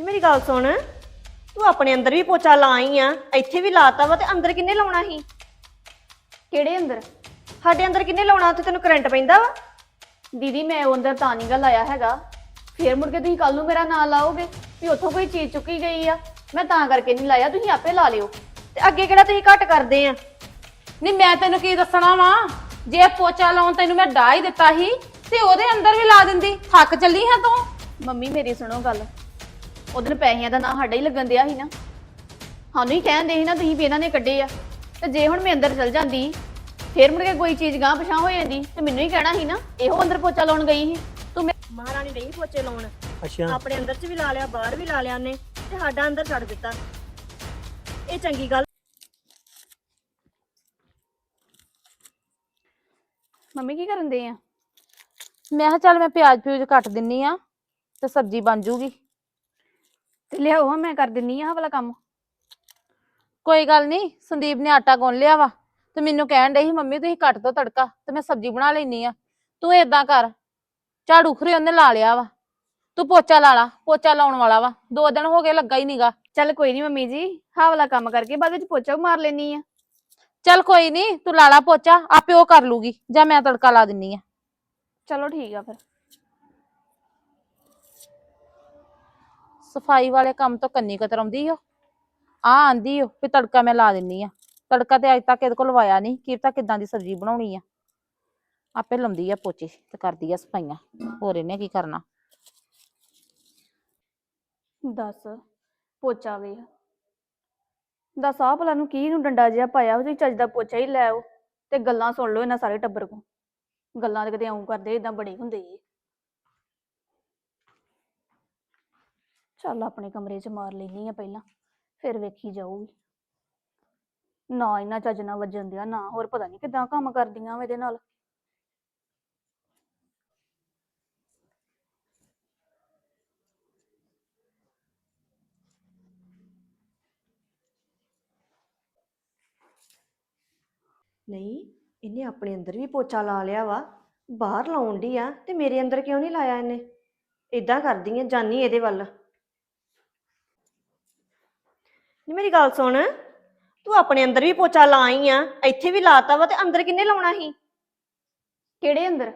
ਨੀ ਮੇਰੀ ਗੱਲ ਸੁਣ। ਤੂੰ ਆਪਣੇ ਅੰਦਰ ਵੀ ਪੋਚਾ ਲਾਈ ਆ ਇੱਥੇ ਵੀ ਲਾਤਾ ਵਾ ਤੇ ਅੰਦਰ ਕਿੰਨੇ ਲਾਉਣਾ ਸੀ? ਕਿਹੜੇ ਅੰਦਰ? ਸਾਡੇ ਅੰਦਰ ਕਿੰਨੇ ਲਾਉਣਾ? ਉੱਥੇ ਤੈਨੂੰ ਕਰੰਟ ਪੈਂਦਾ ਵਾ। ਦੀਦੀ ਮੈਂ ਉਹ ਅੰਦਰ ਤਾਂ ਨਹੀਂ ਗਾ ਲਾਇਆ ਹੈਗਾ। ਫੇਰ ਮੁੜ ਕੇ ਤੁਸੀਂ ਕੱਲ ਨੂੰ ਮੇਰਾ ਨਾਂ ਲਾਓਗੇ ਵੀ ਉੱਥੋਂ ਕੋਈ ਚੀਜ਼ ਚੁੱਕੀ ਗਈ ਆ। ਮੈਂ ਤਾਂ ਕਰਕੇ ਨਹੀਂ ਲਾਇਆ ਤੁਸੀਂ ਆਪੇ ਲਾ ਲਿਓ। ਤੇ ਅੱਗੇ ਕਿਹੜਾ ਤੁਸੀਂ ਘੱਟ ਕਰਦੇ ਆ? ਨਹੀਂ ਮੈਂ ਤੈਨੂੰ ਕੀ ਦੱਸਣਾ ਵਾ? ਜੇ ਪੋਚਾ ਲਾਉਣ ਤੈਨੂੰ ਮੈਂ ਡਾ ਹੀ ਦਿੱਤਾ ਸੀ ਤੇ ਉਹਦੇ ਅੰਦਰ ਵੀ ਲਾ ਦਿੰਦੀ। ਥੱਕ ਚੱਲੀ ਹਾਂ ਤੂੰ? ਮੰਮੀ ਮੇਰੀ ਸੁਣੋ ਗੱਲ। ਉਹਦਿਨ ਪੈਸਿਆਂ ਦਾ ਨਾਂ ਸਾਡਾ ਹੀ ਲੱਗਣ ਦਿਆ ਸੀ ਨਾ। ਸਾਨੂੰ ਹੀ ਕਹਿੰਦੇ ਸੀ ਨਾ ਤੁਸੀਂ ਵੀ ਇਹਨਾਂ ਨੇ ਕੱਢੇ ਆ। ਤੇ ਜੇ ਹੁਣ ਮੈਂ ਅੰਦਰ ਚਲ ਜਾਂਦੀ ਫੇਰ ਮੁੜ ਕੇ ਕੋਈ ਚੀਜ਼ ਗਾਂ ਪਛਾਂ ਹੋ ਜਾਂਦੀ ਤੇ ਮੈਨੂੰ ਹੀ ਕਹਿਣਾ ਸੀ ਨਾ ਇਹੋ ਅੰਦਰ ਪੋਚਾ ਲਾਉਣ ਗਈ ਸੀ। ਤੂੰ ਮੇ- ਮਹਾਰਾਣੀ ਨਹੀਂ ਪੋਚੇ ਲਾਉਣ। ਅੱਛਾ। ਆਪਣੇ ਅੰਦਰ ਚ ਵੀ ਲਾ ਲਿਆ ਬਾਹਰ ਵੀ ਲਾ ਲਿਆ ਨੇ ਤੇ ਸਾਡਾ ਅੰਦਰ ਛੱਡ ਦਿੱਤਾ। ਇਹ ਚੰਗੀ ਗੱਲ ਮੰਮੀ ਕੀ ਕਰਨ ਦੇ ਆ? ਮੈਂ ਕਿਹਾ ਚੱਲ ਮੈਂ ਪਿਆਜ਼ ਪਿਊਜ਼ ਕੱਟ ਦਿੰਨੀ ਆ ਤੇ ਸਬਜ਼ੀ ਬਣ ਜੂਗੀ। ਤੇ ਲਿਆਓ ਹਾਂ ਮੈਂ ਕਰ ਦਿੰਨੀ ਆ ਆਹ ਵਾਲਾ ਕੰਮ। ਕੋਈ ਗੱਲ ਨਹੀਂ ਸੰਦੀਪ ਨੇ ਆਟਾ ਗੁੰਨ ਲਿਆ ਵਾ ਤੇ ਮੈਨੂੰ ਕਹਿਣ ਡਈ ਸੀ ਮੰਮੀ ਤੁਸੀਂ ਕੱਟ ਦੋ ਤੜਕਾ ਤੇ ਮੈਂ ਸਬਜ਼ੀ ਬਣਾ ਲੈਣੀ ਆ। ਤੂੰ ਏਦਾਂ ਕਰ ਝਾੜੂ ਖਰੇ ਉਹਨੇ ਲਾ ਲਿਆ ਵਾ। ਤੂੰ ਪੋਚਾ ਲਾ ਲਾ ਪੋਚਾ ਲਾਉਣ ਵਾਲਾ ਵਾ। ਦੋ ਦਿਨ ਹੋ ਗਏ ਲੱਗਾ ਹੀ ਨੀਗਾ ਚੱਲ ਕੋਈ ਨਹੀਂ ਮੰਮੀ ਜੀ ਆਹ ਵਾਲਾ ਕੰਮ ਕਰਕੇ ਬਾਅਦ ਵਿੱਚ ਪੋਚਾ ਵੀ ਮਾਰ ਲੈਣੀ ਆ। ਚੱਲ ਕੋਈ ਨਹੀਂ ਤੂੰ ਲਾ ਲਾ ਪੋਚਾ ਆਪੇ ਉਹ ਕਰ ਲੂਗੀ ਜਾਂ ਮੈਂ ਤੜਕਾ ਲਾ ਦਿੰਨੀ ਆ। ਚਲੋ ਠੀਕ ਆ ਫਿਰ। ਸਫ਼ਾਈ ਵਾਲੇ ਕੰਮ ਤੋਂ ਕੰਨੀ ਕਤਰਾਉਂਦੀ ਓ। ਆ ਆਂਦੀ ਓ ਵੀ ਤੜਕਾ ਮੈਂ ਲਾ ਦਿੰਨੀ ਆ। ਤੜਕਾ ਤੇ ਅੱਜ ਤੱਕ ਇਹਦੇ ਕੋਲ ਲਵਾਇਆ ਨਹੀਂ ਕੀ ਪਤਾ ਕਿਦਾਂ ਦੀ ਸਬਜ਼ੀ ਬਣਾਉਣੀ ਆ? ਆਪੇ ਲਾਉਂਦੀ ਆ ਪੋਚੇ ਤੇ ਕਰਦੀ ਆ ਸਫਾਈਆਂ। ਹੋਰ ਇਹਨੇ ਕੀ ਕਰਨਾ? ਦੱਸ, ਪੋਚਾ ਵੇ ਦੱਸ, ਆਹ ਭਲਾ ਨੂੰ ਕੀ ਨੂੰ ਡੰਡਾ ਜਿਹਾ ਪਾਇਆ ਤੁਸੀਂ ਚੱਜ ਦਾ ਪੋਚਾ ਹੀ ਲੈ ਆਓ ਤੇ ਗੱਲਾਂ ਸੁਣ ਲਓ ਇਹਨਾਂ ਸਾਰੇ ਟੱਬਰ ਕੋ ਗੱਲਾਂ ਤੇ ਕਿਤੇ ਆਉਂ ਕਰਦੇ ਇਦਾਂ ਬੜੇ ਹੁੰਦੇ ਈ ਚੱਲ ਆਪਣੇ ਕਮਰੇ 'ਚ ਮਾਰ ਲੈਣੀ ਆ ਪਹਿਲਾਂ, ਫਿਰ ਵੇਖੀ ਜਾਊਗੀ। ਨਾ ਇਹਨਾਂ ਚੱਜ ਨਾਲ ਵੱਜਣ ਦਿਆ, ਨਾ ਹੋਰ ਪਤਾ ਨਹੀਂ ਕਿਦਾਂ ਕੰਮ ਕਰਦੀਆਂ ਵਾ ਇਹਦੇ ਨਾਲ। ਨਹੀਂ, ਇਹਨੇ ਆਪਣੇ ਅੰਦਰ ਵੀ ਪੋਚਾ ਲਾ ਲਿਆ ਵਾ, ਬਾਹਰ ਲਾਉਣ ਡਈ ਆ ਤੇ ਮੇਰੇ ਅੰਦਰ ਕਿਉਂ ਨਹੀਂ ਲਾਇਆ ਇਹਨੇ? ਇਦਾਂ ਕਰਦੀ ਆ, ਜਾਨੀ ਇਹਦੇ ਵੱਲ। ਨੀ ਮੇਰੀ ਗੱਲ ਸੁਣ। ਤੂੰ ਆਪਣੇ ਅੰਦਰ ਵੀ ਪੋਚਾ ਲਾਈ ਆ ਇੱਥੇ ਵੀ ਲਾਤਾ ਵਾ ਤੇ ਅੰਦਰ ਕਿੰਨੇ ਲਾਉਣਾ ਸੀ? ਕਿਹੜੇ ਅੰਦਰ?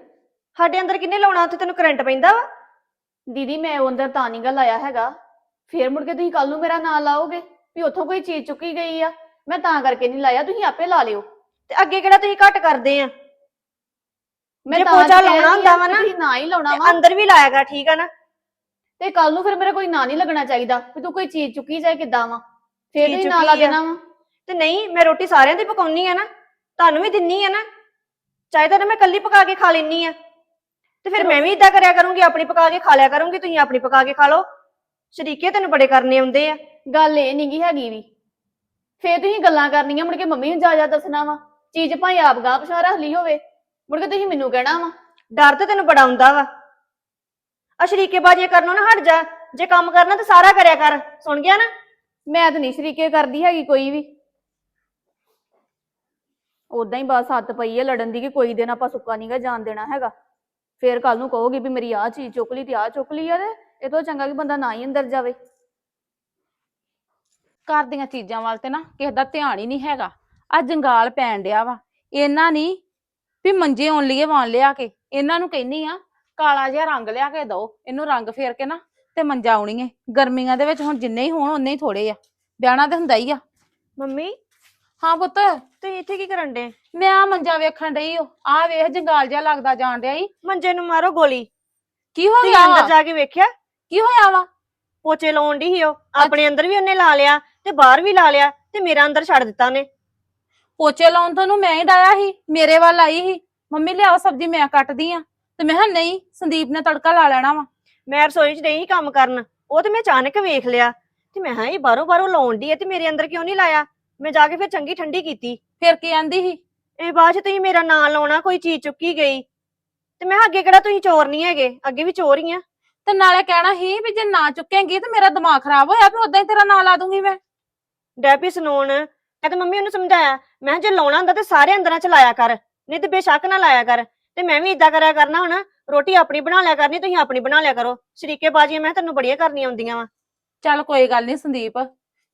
ਸਾਡੇ ਅੰਦਰ ਕਿੰਨੇ ਲਾਉਣਾ ਉੱਥੇ ਤੈਨੂੰ ਕਰੰਟ ਪੈਂਦਾ ਵਾ? ਦੀਦੀ ਮੈਂ ਉਹ ਅੰਦਰ ਤਾਂ ਨਹੀਂ ਗਾ ਲਾਇਆ ਹੈਗਾ। ਫੇਰ ਮੁੜ ਕੇ ਤੁਸੀਂ ਕੱਲ ਨੂੰ ਮੇਰਾ ਨਾਂ ਲਾਓਗੇ ਵੀ ਉੱਥੋਂ ਕੋਈ ਚੀਜ਼ ਚੁੱਕੀ ਗਈ ਆ। ਮੈਂ ਤਾਂ ਕਰਕੇ ਨਹੀਂ ਲਾਇਆ ਤੁਸੀਂ ਆਪੇ ਲਾ ਲਿਓ। ਤੇ ਅੱਗੇ ਕਿਹੜਾ ਤੁਸੀਂ ਘੱਟ ਕਰਦੇ ਆ? ਮੈਂ ਜੇ ਤਾਂ ਪੋਚਾ ਕਹਿ ਲਾਉਣਾ ਹੁੰਦਾ ਆ ਵਾ ਨਾ, ਤੁਸੀਂ ਨਾ ਹੀ ਲਾਉਣਾ ਤੇ ਵਾ। ਅੰਦਰ ਵੀ ਲਾਇਆਗਾ ਠੀਕ ਆ ਨਾ? ਤੇ ਕੱਲ ਨੂੰ ਫਿਰ ਮੇਰਾ ਕੋਈ ਨਾਂ ਨਹੀਂ ਲੱਗਣਾ ਚਾਹੀਦਾ ਵੀ ਤੂੰ ਕੋਈ ਚੀਜ਼ ਚੁੱਕੀ ਜਾਏ ਕਿੱਦਾਂ ਵਾ? ਫੇਰ ਚੀਜ਼ ਤੁਸੀਂ ਨਾਂ ਲਾ ਚੁੱਕੀ ਆ। ਦੇਣਾ ਵਾ। ਤੇ ਨਹੀਂ ਮੈਂ ਰੋਟੀ ਸਾਰਿਆਂ ਦੀ ਪਕਾਉਣੀ ਆ ਨਾ। ਤੁਹਾਨੂੰ ਵੀ ਦਿੰਨੀ ਆ ਨਾ। ਚਾਹੇ ਤਾਂ ਮੈਂ ਕੱਲੀ ਪਕਾ ਕੇ ਖਾ ਲੈਣੀ ਆ। ਤੇ ਫਿਰ ਮੈਂ ਵੀ ਇਦਾਂ ਕਰਿਆ ਕਰੂੰਗੀ ਆਪਣੀ ਪਕਾ ਕੇ ਖਾ ਲਿਆ ਕਰੂੰਗੀ ਤੁਸੀਂ ਆਪਣੀ ਪਕਾ ਕੇ ਖਾ ਲਓ। ਸ਼ਰੀਕੇ ਤੈਨੂੰ ਬੜੇ ਕਰਨੇ ਆਉਂਦੇ ਆ। ਗੱਲ ਇਹ ਨਹੀਂਗੀ ਹੈਗੀ ਵੀ। ਫੇਰ ਤੁਸੀਂ ਗੱਲਾਂ ਕਰਨੀਆਂ ਮੁੜ ਕੇ ਮੰਮੀ ਨੂੰ ਜਾ ਜਾ ਦੱਸਣਾ ਵਾ। ਚੀਜ਼ ਭਾਵੇਂ ਆਪ ਗਾਹ ਪਛਾਹ ਰੱਖ ਲਈ ਹੋਵੇ ਮੁੜ ਕੇ ਤੁਸੀਂ ਮੈਨੂੰ ਕਹਿਣਾ ਵਾ। ਡਰ ਤੇ ਤੈਨੂੰ ਬੜਾ ਆਉਂਦਾ ਵਾ। ਆ ਸ਼ਰੀਕੇ ਬਾਜੀਆਂ ਕਰਨੋਂ ਨਾ ਹਟ ਜਾ। ਜੇ ਕੰਮ ਕਰਨਾ ਤਾਂ ਸਾਰਾ ਕਰਿਆ ਕਰ। ਸੁਣ ਗਿਆ ਨਾ? ਮੈਂ ਤਾਂ ਨਹੀਂ ਸ਼ਰੀਕੇ ਕਰਦੀ ਹੈਗੀ ਕੋਈ ਵੀ। ਉਦਾਂ ਹੀ ਬਸ ਹੱਥ ਪਈ ਹੈ ਲੜਨ ਦੀ ਕਿ ਕੋਈ ਦਿਨ ਆਪਾਂ ਸੁੱਕਾ ਨਹੀਂਗਾ ਜਾਣ ਦੇਣਾ ਹੈਗਾ। ਫੇਰ ਕੱਲ ਨੂੰ ਕਹੋਗੇ ਵੀ ਮੇਰੀ ਆਹ ਚੀਜ਼ ਚੁੱਕ ਲਈ ਤੇ ਆਹ ਚੁੱਕ ਲਈ ਆ ਤੇ ਇਹ ਤੋਂ ਚੰਗਾ ਕਿ ਬੰਦਾ ਨਾ ਹੀ ਅੰਦਰ ਜਾਵੇ। ਘਰ ਦੀਆਂ ਚੀਜ਼ਾਂ ਵੱਲ ਤੇ ਨਾ ਕਿਸੇ ਦਾ ਧਿਆਨ ਹੀ ਨਹੀਂ ਹੈਗਾ। ਆ ਜੰਗਾਲ ਪੈਣ ਡਿਆ ਵਾ। ਇਹਨਾਂ ਨਹੀਂ ਵੀ ਮੰਜੇ ਆਉਣ ਲਈਏ ਵਾਣ ਲਿਆ ਕੇ। ਇਹਨਾਂ ਨੂੰ ਕਹਿੰਨੀ ਆ, ਕਾਲਾ ਜਿਹਾ ਰੰਗ ਲਿਆ ਕੇ ਦੋ ਇਹਨੂੰ ਰੰਗ ਫੇਰ ਕੇ ਨਾ ਤੇ ਮੰਜਾ ਆਉਣੀਏ ਗਰਮੀਆਂ ਦੇ ਵਿੱਚ ਹੁਣ ਜਿੰਨੇ ਹੀ ਹੋਣ ਉਨੇ ਹੀ ਥੋੜੇ ਆ। ਵਿਆਹਣਾ ਤੇ ਹੁੰਦਾ ਹੀ ਆ। ਮੰਮੀ? ਹਾਂ ਪੁੱਤ। ਤੁਸੀਂ ਇੱਥੇ ਕੀ ਕਰਨ ਡੇ ਮੈਂ ਆ ਮੰਜਾ ਵੇਖਣ ਡਈ ਓ। ਆ ਵੇਖ ਜੰਗਾਲ ਜਿਹਾ ਲੱਗਦਾ ਜਾਣ ਡਿਆ ਈ। ਮੰਜੇ ਨੂੰ ਮਾਰੋ ਗੋਲੀ। ਕੀ ਹੋ ਤੁਸੀਂ ਗਿਆ ਅੰਦਰ ਵਾ? ਜਾ ਕੇ ਵੇਖਿਆ? ਕੀ ਹੋਇਆ ਵਾ? ਪੋਚੇ ਲਾਉਣ ਦੀ ਸੀ ਉਹ। ਆਪਣੇ ਅੰਦਰ ਵੀ ਉਹਨੇ ਲਾ ਲਿਆ ਤੇ ਬਾਹਰ ਵੀ ਲਾ ਲਿਆ ਤੇ ਮੇਰਾ ਅੰਦਰ ਛੱਡ ਦਿੱਤਾ ਉਹਨੇ। ਪੋਚੇ ਲਾਉਣ ਤੁਹਾਨੂੰ ਮੈਂ ਹੀ ਡਾਇਆ ਸੀ। ਮੇਰੇ ਵੱਲ ਆਈ ਸੀ। ਮੰਮੀ ਲਿਆਓ ਸਬਜ਼ੀ ਮੈਂ ਕੱਟਦੀ ਆ। ਤੇ ਮੈਂ ਕਿਹਾ ਨਹੀਂ ਸੰਦੀਪ ਨੇ ਤੜਕਾ ਲਾ ਲੈਣਾ ਵਾ। ਮੈਂ ਰਸੋਈ 'ਚ ਨਹੀਂ ਕੰਮ ਕਰਨ ਉਹ ਤੇ ਮੈਂ ਅਚਾਨਕ ਵੇਖ ਲਿਆ ਤੇ ਮੈਂ ਹਾਂ ਇਹ ਬਾਹਰੋਂ ਬਾਹਰੋਂ ਲਾਉਣ ਦੀ ਹੈ ਤੇ ਮੇਰੇ ਅੰਦਰ ਕਿਉਂ ਨਹੀਂ ਲਾਇਆ? ਮੈਂ ਜਾ ਕੇ ਫਿਰ ਚੰਗੀ ਠੰਡੀ ਕੀਤੀ। ਫਿਰ ਕੀ ਆਂਦੀ ਸੀ? ਇਹ ਬਾਅਦ 'ਚ ਤੁਸੀਂ ਮੇਰਾ ਨਾਂ ਲਾਉਣਾ ਕੋਈ ਚੀਜ਼ ਚੁੱਕੀ ਗਈ। ਤੇ ਮੈਂ ਕਿਹਾ ਅੱਗੇ ਕਿਹੜਾ ਤੁਸੀਂ ਚੋਰ ਨਹੀਂ ਹੈਗੇ? ਅੱਗੇ ਵੀ ਚੋਰ ਹੀ ਆ। ਤੇ ਨਾਲੇ ਕਹਿਣਾ ਸੀ ਵੀ ਜੇ ਨਾ ਚੁੱਕੇਂਗੀ ਤੇ ਮੇਰਾ ਦਿਮਾਗ ਖਰਾਬ ਹੋਇਆ ਵੀ ਉਦਾਂ ਹੀ ਤੇਰਾ ਨਾਂ ਲਾ ਦੂੰਗੀ ਮੈਂ। ਡੈਪੀ ਸਨੋਨ ਮੈਂ ਤੇ ਮੰਮੀ ਉਹਨੂੰ ਸਮਝਾਇਆ ਮੈਂ ਕਿਹਾ ਜੇ ਲਾਉਣਾ ਹੁੰਦਾ ਤੇ ਸਾਰੇ ਅੰਦਰਾਂ 'ਚ ਲਾਇਆ ਕਰ ਨਹੀਂ ਤੇ ਬੇਸ਼ੱਕ ਨਾ ਲਾਇਆ ਕਰ। ਤੇ ਮੈਂ ਵੀ ਇਦਾਂ ਕਰਿਆ ਕਰਨਾ ਹੁਣ। ਰੋਟੀ ਆਪਣੀ ਬਣਾ ਲਿਆ ਕਰਨੀ ਤੁਸੀਂ ਆਪਣੀ ਬਣਾ ਲਿਆ ਕਰੋ। ਸ਼ਰੀਕੇ ਬਾਜੀਆਂ ਮੈਂ ਤੈਨੂੰ ਬੜੀਆਂ ਕਰਨੀਆਂ ਆਉਂਦੀਆਂ ਵਾ। ਚੱਲ ਕੋਈ ਗੱਲ ਨਹੀਂ ਸੰਦੀਪ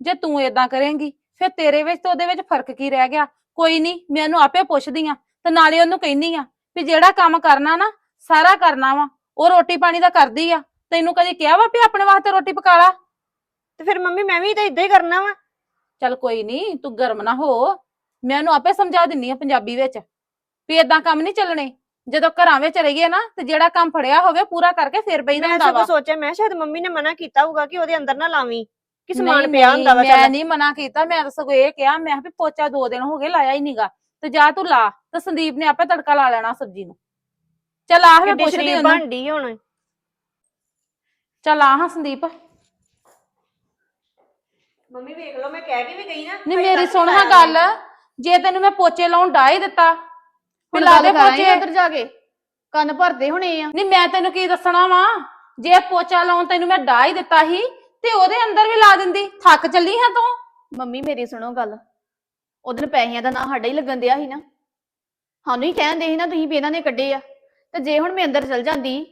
ਜੇ ਤੂੰ ਏਦਾਂ ਕਰੇਂਗੀ ਫਿਰ ਤੇਰੇ ਵਿੱਚ ਤੇ ਉਹਦੇ ਵਿੱਚ ਫ਼ਰਕ ਕੀ ਰਹਿ ਗਿਆ? ਕੋਈ ਨਹੀਂ ਮੈਂ ਉਹਨੂੰ ਆਪੇ ਪੁੱਛਦੀ ਆ ਤੇ ਨਾਲੇ ਉਹਨੂੰ ਕਹਿੰਦੀ ਆ ਵੀ ਜਿਹੜਾ ਕੰਮ ਕਰਨਾ ਨਾ ਸਾਰਾ ਕਰਨਾ ਵਾ ਉਹ ਰੋਟੀ ਪਾਣੀ ਦਾ ਕਰਦੀ ਆ। ਤੈਨੂੰ ਕਦੀ ਕਿਹਾ ਵਾ ਵੀ ਆਪਣੇ ਵਾਸਤੇ ਰੋਟੀ ਪਕਾ ਲਾ? ਤੇ ਫਿਰ ਮੰਮੀ ਮੈਂ ਵੀ ਤਾਂ ਇਦਾਂ ਹੀ ਕਰਨਾ ਵਾ। ਚੱਲ ਕੋਈ ਨਹੀਂ ਤੂੰ ਗਰਮ ਨਾ ਹੋ। ਮੈਂ ਉਹਨੂੰ ਆਪੇ ਸਮਝਾ ਦਿੰਨੀ ਆ ਪੰਜਾਬੀ ਵਿੱਚ ਵੀ ਏਦਾਂ ਕੰਮ ਨਹੀਂ ਚੱਲਣੇ। ਜਦੋਂ ਘਰਾਂ ਵਿੱਚ ਰਹੀਏ ਨਾ ਤੇ ਜਿਹੜਾ ਕੰਮ ਫੜਿਆ ਹੋਵੇ ਪੂਰਾ ਕਰਕੇ ਫੇਰ ਬਈਦਾ ਮੈਂ ਹੁੰਦਾ ਵਾ। ਸਗੋਂ ਸੋਚਿਆ ਮੈਂ ਸ਼ਾਇਦ ਮੰਮੀ ਨੇ ਮਨਾ ਕੀਤਾ ਹੋਊਗਾ ਕਿ ਉਹਦੇ ਅੰਦਰ ਨਾ ਲਾਵੀਂ ਕਿ ਨਹੀਂ, ਸਮਾਨ ਪਿਆ ਹੁੰਦਾ ਵਾ ਨਹੀਂ, ਚੱਲ। ਮੈਂ ਨਹੀਂ ਮਨਾ ਕੀਤਾ ਮੈਂ ਤਾਂ ਸਗੋਂ ਇਹ ਕਿਹਾ ਮੈਂ ਕਿਹਾ ਵੀ ਪੋਚਾ ਦੋ ਦਿਨ ਹੋ ਗਏ ਲਾਇਆ ਹੀ ਨਹੀਂਗਾ ਤੇ ਜਾ ਤੂੰ ਲਾ ਤੇ ਸੰਦੀਪ ਨੇ ਆਪੇ ਤੜਕਾ ਲਾ ਲੈਣਾ ਸਬਜ਼ੀ ਨੂੰ। ਚੱਲ ਆ ਮੈਂ ਕਿੱਡੀ ਪੁੱਛਦੀ ਸ਼ਰੀਰ ਉਹਨੂੰ। ਬਣਦੀ ਹੁਣ। ਚੱਲ ਆ ਹਾਂ ਸੰਦੀਪ। ਮੰਮੀ ਵੇਖ ਲਓ ਮੈਂ ਕਹਿ ਕੇ ਵੀ ਗਈ ਨਾ ਨਹੀਂ ਮੇਰੀ ਸੁਣ ਹਾਂ ਗੱਲ। ਜੇ ਤੈਨੂੰ ਮੈਂ ਪੋਚੇ ਲਾਉਣ ਡਾਹ ਹੀ ਦਿੱਤਾ ਹੁਣ ਲਾ ਗੱਲ ਦੇ ਕਰਾਂਗੇ ਪੋਚੇ ਉੱਧਰ ਜਾ ਕੇ। ਕੰਨ ਭਰਦੇ ਹੋਣੇ ਆ। ਨਹੀਂ ਮੈਂ ਤੈਨੂੰ ਕੀ ਦੱਸਣਾ ਵਾ? ਜੇ ਪੋਚਾ ਲਾਉਣ ਤੈਨੂੰ ਮੈਂ ਡਾਹ ਹੀ ਦਿੱਤਾ ਸੀ ਤੇ ਉਹਦੇ ਅੰਦਰ ਵੀ ਲਾ ਦਿੰਦੀ। ਥੱਕ ਚੱਲੀ ਹਾਂ ਤੂੰ? ਮੰਮੀ ਮੇਰੀ ਸੁਣੋ ਗੱਲ। ਉਹਦੇ ਪੈਸਿਆਂ ਦਾ ਨਾਂ ਸਾਡਾ ਹੀ ਲੱਗਣ ਦਿਆ ਸੀ ਨਾ। ਸਾਨੂੰ ਹੀ ਕਹਿੰਦੇ ਸੀ ਨਾ ਤੁਸੀਂ ਵੀ ਇਹਨਾਂ ਨੇ ਕੱਢੇ ਆ। ਤੇ ਜੇ ਹੁਣ ਮੈਂ ਅੰਦਰ ਚਲ ਜਾਂਦੀ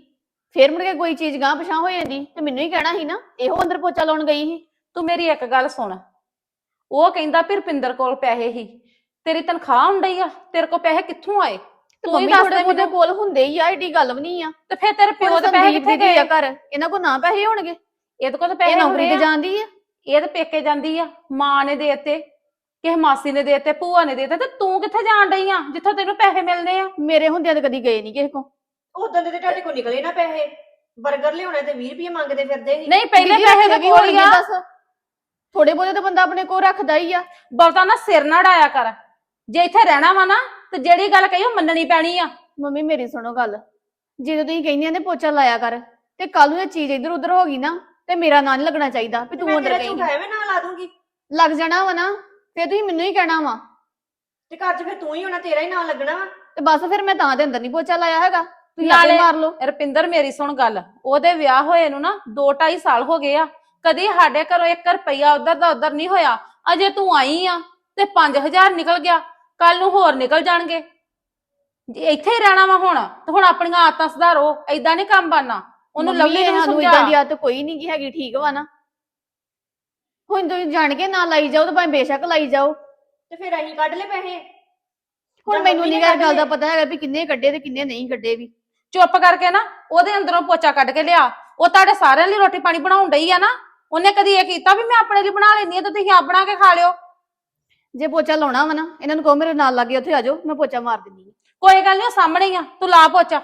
ਫੇਰ ਮੁੜ ਕੇ ਕੋਈ ਚੀਜ਼ ਗਾਂ ਪਛਾਂ ਹੋ ਜਾਂਦੀ ਤੇ ਮੈਨੂੰ ਹੀ ਕਹਿਣਾ ਸੀ ਨਾ ਇਹੋ ਅੰਦਰ ਪੋਚਾ ਲਾਉਣ ਗਈ ਸੀ। ਤੂੰ ਮੇਰੀ ਇੱਕ ਗੱਲ ਸੁਣ। ਉਹ ਕਹਿੰਦਾ ਵੀ ਰੁਪਿੰਦਰ ਕੋਲ ਪੈਸੇ ਹੀ ਤੇਰੀ ਤਨਖਾਹ ਹੁੰਦੀ ਆ ਤੇਰੇ ਕੋਲ ਪੈਸੇ ਕਿੱਥੋਂ ਆਏ? ਤੇ ਤੂੰ ਹੀ ਮੰਮੀ ਦੱਸ ਥੋੜੇ ਦੇ ਬਹੁਤੇ ਮੈਨੂੰ। ਕੋਲ ਹੁੰਦੇ ਹੀ ਆ ਏਡੀ ਗੱਲ ਵੀ ਨਹੀਂ ਆ। ਤੇ ਫਿਰ ਤੇਰੇ ਪਿਓ ਦੇ ਪੈਸੇ ਕਿੱਥੇ ਦੀ ਗਏ? ਆ ਘਰ ਇਹਨਾਂ ਕੋਲ ਨਾ ਪੈਸੇ ਹੋਣਗੇ। ਇਹਦੇ ਕੋਲ ਤਾਂ ਇਹ ਪੈਸੇ ਨੌਕਰੀ ਤੇ ਆ। ਜਾਂਦੀ ਆ। ਇਹ ਤਾਂ ਪੇਕੇ ਜਾਂਦੀ ਆ ਮਾਂ ਨੇ ਦੇਤੇ ਕਿਸੇ ਮਾਸੀ ਨੇ ਦੇਤੇ ਭੂਆ ਨੇ ਦੇਤੇ ਤੇ ਤੂੰ ਕਿੱਥੇ ਜਾਣ ਡਈ ਆ ਜਿੱਥੋਂ ਤੈਨੂੰ ਪੈਸੇ ਮਿਲਨੇ ਆ? ਮੇਰੇ ਹੁੰਦਿਆਂ ਤੇ ਕਦੀ ਗਏ ਨਹੀਂ ਕਿਸੇ ਕੋ ਉਦੋਂ ਦੇ ਤੇ ਤੁਹਾਡੇ ਕੋਲ ਨਿਕਲੇ ਨਾ ਪੈਸੇ। 버ਗਰ ਲਿਆਉਣੇ ਤੇ 20 ਰੁਪਏ ਮੰਗਦੇ ਫਿਰਦੇ ਸੀ। ਨਹੀਂ ਪਹਿਲੇ ਪੈਸੇ ਤਾਂ ਕੋਲ ਆ। ਦੱਸ। ਥੋੜੇ ਬਹੁਤੇ ਤਾਂ ਬੰਦਾ ਆਪਣੇ ਕੋਲ ਰੱਖਦਾ ਹੀ ਆ। ਬਹੁਤਾ ਨਾ ਸਿਰ ਨਾ ਢਾਇਆ ਕਰ। ਜੇ ਇੱਥੇ ਰਹਿਣਾ ਵਾ ਨਾ ਤੇ ਜਿਹੜੀ ਗੱਲ ਕਹੀ ਉਹ ਮੰਨਣੀ ਪੈਣੀ ਆ। ਮੰਮੀ ਮੇਰੀ ਸੁਣੋ ਗੱਲ। ਜਦੋਂ ਤੁਸੀਂ ਕਹਿੰਦੀਆਂ ਨੇ ਪੋਚਾ ਲਾਇਆ ਕਰ ਤੇ ਕੱਲ ਨੂੰ ਇਹ ਚੀਜ਼ ਇੱਧਰ ਉੱਧਰ ਹੋ ਗਈ ਨਾ ਤੇ ਮੇਰਾ ਨਾਂ ਨੀ ਲੱਗਣਾ ਚਾਹੀਦਾ ਵੀ ਤੂੰ ਅੰਦਰ ਗਈ ਨੀ। ਐਵੇਂ ਨਾ ਲਾ ਦੂੰਗੀ? ਲੱਗ ਜਾਣਾ ਵਾ ਨਾ ਫੇਰ ਤੁਸੀਂ ਮੈਨੂੰ ਹੀ ਕਹਿਣਾ ਵਾ। ਤੇ ਘਰ 'ਚ ਫਿਰ ਤੂੰ ਹੀ ਹੋਣਾ ਤੇਰਾ ਹੀ ਨਾਂ ਲੱਗਣਾ ਵਾ। ਤੇ ਬਸ ਫਿਰ ਮੈਂ ਤਾਂ ਦੇ ਅੰਦਰ ਨਹੀਂ ਪੋਚਾ ਲਾਇਆ ਹੈਗਾ। ਤੁਸੀਂ ਨਾਲੇ- ਆਪੇ ਮਾਰ ਲਓ। ਰਪਿੰਦਰ ਮੇਰੀ ਸੁਣ ਗੱਲ। ਉਹਦੇ ਵਿਆਹ ਹੋਏ ਨੂੰ ਨਾ 2.5 ਸਾਲ ਹੋ ਗਏ ਆ। ਕਦੀ ਸਾਡੇ ਘਰੋਂ 1 ਰੁਪਈਆ ਉਧਰ ਦਾ ਉਧਰ ਨਹੀਂ ਹੋਇਆ। ਅਜੇ ਤੂੰ ਆਈ ਆ ਤੇ 5000 ਨਿਕਲ ਗਿਆ। ਕੱਲ ਨੂੰ ਹੋਰ ਨਿਕਲ ਜਾਣਗੇ। ਜੇ ਇੱਥੇ ਹੀ ਰਹਿਣਾ ਵਾ ਹੁਣ ਤੇ ਹੁਣ ਆਪਣੀਆਂ ਆਦਤਾਂ ਸੁਧਾਰੋ ਐਦਾਂ ਨਹੀਂ ਕੰਮ ਬਣਨਾ ਉਹਨੂੰ ਮੰਮੀ, ਲਵਲੀ ਨੂੰ ਸਾਨੂੰ ਇਦਾਂ ਦੀ ਸਮਝਾ ਆਦਤ ਕੋਈ ਨਹੀਂ ਗੀ ਹੈਗੀ ਠੀਕ ਵਾ ਨਾ। ਹੁਣ ਤੁਸੀਂ ਜਾਣ ਕੇ ਨਾ ਲਾਈ ਜਾਓ ਤਾਂ ਭਾਵੇਂ ਬੇਸ਼ੱਕ ਲਾਈ ਜਾਓ। ਤੇ ਫਿਰ ਅਸੀਂ ਕੱਢ ਲਏ ਪੈਸੇ। ਹੁਣ ਜਾਂ ਮੈਨੂੰ ਮੰਮੀ ਨਹੀਂ ਕੱਢ ਗੱਲ ਦਾ ਲਏ। ਪਤਾ ਹੈਗਾ ਵੀ ਕਿੰਨੇ ਕੱਢੇ ਤੇ ਕਿੰਨੇ ਨਹੀਂ ਕੱਢੇ ਵੀ। ਚੁੱਪ ਕਰਕੇ ਨਾ ਉਹਦੇ ਅੰਦਰੋਂ ਪੋਚਾ ਕੱਢ ਕੇ ਲਿਆ। ਉਹ ਤੁਹਾਡੇ ਸਾਰਿਆਂ ਲਈ ਰੋਟੀ ਪਾਣੀ ਬਣਾਉਣ ਡਈ ਆ ਨਾ। ਉਹਨੇ ਕਦੀ ਇਹ ਕੀਤਾ ਵੀ ਮੈਂ ਆਪਣੇ ਲਈ ਬਣਾ ਲੈਣੀ ਆ ਤੇ ਤੁਸੀਂ ਆਪ ਬਣਾ ਕੇ ਖਾ ਲਿਓ। ਜੇ ਪੋਚਾ ਲਾਉਣਾ ਵਾ ਨਾ ਇਹਨਾਂ ਨੂੰ ਕਹੋ ਮੇਰੇ ਨਾਲ ਲੱਗੇ ਉੱਥੇ ਆ ਜਾਓ ਮੈਂ ਪੋਚਾ ਮਾਰ ਦਿੰਦੀ ਹਾਂ। ਕੋਈ ਗੱਲ ਨਹੀਂ ਉਹ ਸਾਹਮਣੇ ਹੀ ਆ ਤੂੰ ਲਾ ਪੋਚਾ।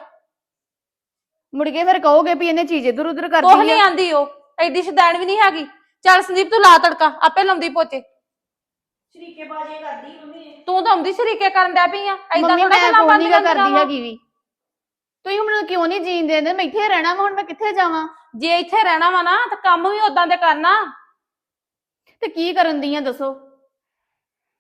ਮੁੜ ਕੇ ਫਿਰ ਕਹੋਗੇ ਵੀ ਇਹਨੇ ਚੀਜ਼ ਇਧਰ ਉਧਰ ਕੁਛ ਕਰਦੀ ਨਹੀਂ ਆ। ਆਂਦੀ ਉਹ ਐਡੀ ਸ਼ਦੈਣ ਵੀ ਨਹੀਂ ਹੈਗੀ। ਚੱਲ ਸੰਦੀਪ ਤੂੰ ਲਾ ਤੜਕਾ ਆਪੇ ਲਾਉਂਦੀ ਪੋਚੇ। ਸ਼ਰੀਕੇ ਬਾਜੀਆਂ ਕਰਦੀ ਮੰਮੀ ਤੂੰ ਤਾਂ ਆਉਂਦੀ ਸ਼ਰੀਕੇ ਕਰਨ ਡੈ ਪਈ ਆ ਐਦਾਂ ਮੰਮੀ ਥੋੜਾ ਮੈਂ ਗੱਲਾਂ ਕੋਈ ਨਹੀਂ ਕਰਦੀ ਹੈਗੀ ਵੀ। ਤੁਸੀਂ ਹੁਣ ਮੈਨੂੰ ਕਿਉਂ ਨਹੀਂ ਜੀਣ ਦਿੰਦੇ? ਮੈਂ ਇੱਥੇ ਰਹਿਣਾ ਵਾ ਹੁਣ ਮੈਂ ਕਿੱਥੇ ਜਾਵਾਂ? ਜੇ ਇੱਥੇ ਰਹਿਣਾ ਵਾ ਨਾ ਤਾਂ ਕੰਮ ਵੀ ਉਦਾਂ ਦੇ ਕਰਨਾ। ਤੇ ਕੀ ਕਰਨ ਦੀ ਆ ਦੱਸੋ?